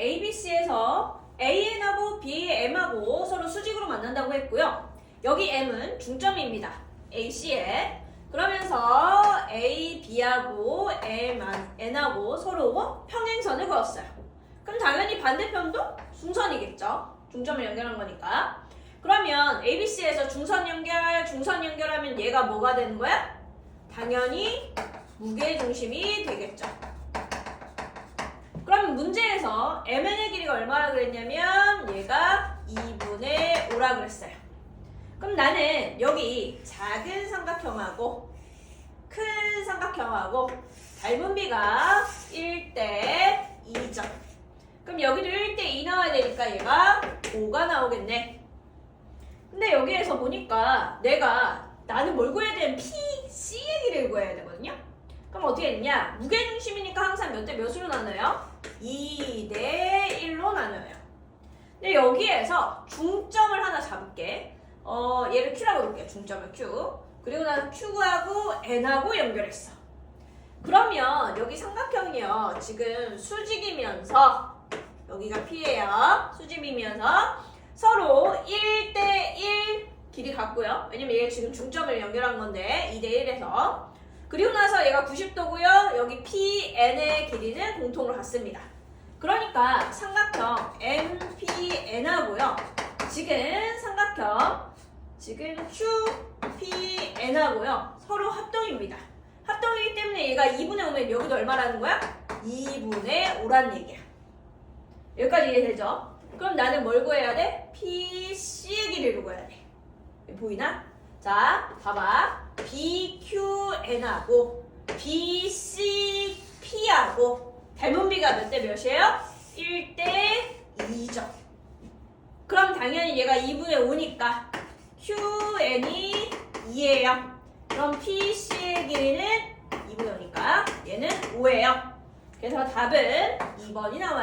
ABC에서 AN하고 BM하고 서로 수직으로 만난다고 했고요. 여기 M은 중점입니다. AC에. 그러면서 A, B하고 M, N하고 서로 평행선을 그었어요. 그럼 당연히 반대편도 중선이겠죠. 중점을 연결한 거니까. 그러면 ABC에서 중선 연결, 중선 연결하면 얘가 뭐가 되는 거야? 당연히 무게중심이 되겠죠. 그럼 문제 에서 MN의 길이가 얼마나 그랬냐면 얘가 2분의 5라 그랬어요. 그럼 나는 여기 작은 삼각형하고 큰 삼각형하고 닮은 비가 1대 2점. 그럼 여기도 1대 2 나와야 되니까 얘가 5가 나오겠네. 근데 여기에서 보니까 내가 나는 뭘 구해야 되는 PC의 길이를 구해야 되거든요. 그럼 어떻게 했냐? 무게중심이니까 항상 몇 대 몇으로 나눠요? 2 대 1로 나눠요. 근데 여기에서 중점을 하나 잡을게. 어, 얘를 Q라고 볼게요. 중점을 Q. 그리고 나서 Q하고 N하고 연결했어. 그러면 여기 삼각형이요. 지금 수직이면서 여기가 P예요. 수직이면서 서로 1대1 길이 같고요. 왜냐면 얘가 지금 중점을 연결한 건데 2대1에서 그리고 나서 얘가 90도고요. 여기 PN의 길이는 공통으로 같습니다. 그러니까 삼각형 MPN하고요. 지금 삼각형 지금 QPN하고요. 서로 합동입니다. 합동이기 때문에 얘가 2분의 5면 여기도 얼마라는 거야? 2분의 5라는 얘기야. 여기까지 이해되죠? 그럼 나는 뭘 구해야 돼? PC의 길이를 구해야 돼. 보이나? 자, 봐봐. BQN하고 BCP하고 닮은 비가 몇 대 몇이에요? 1대 2점. 그럼 당연히 얘가 2분의 5니까 QN이 2예요. 그럼 PC의 길이는 2분의 5니까 얘는 5예요. 그래서 답은 2번이 나와요.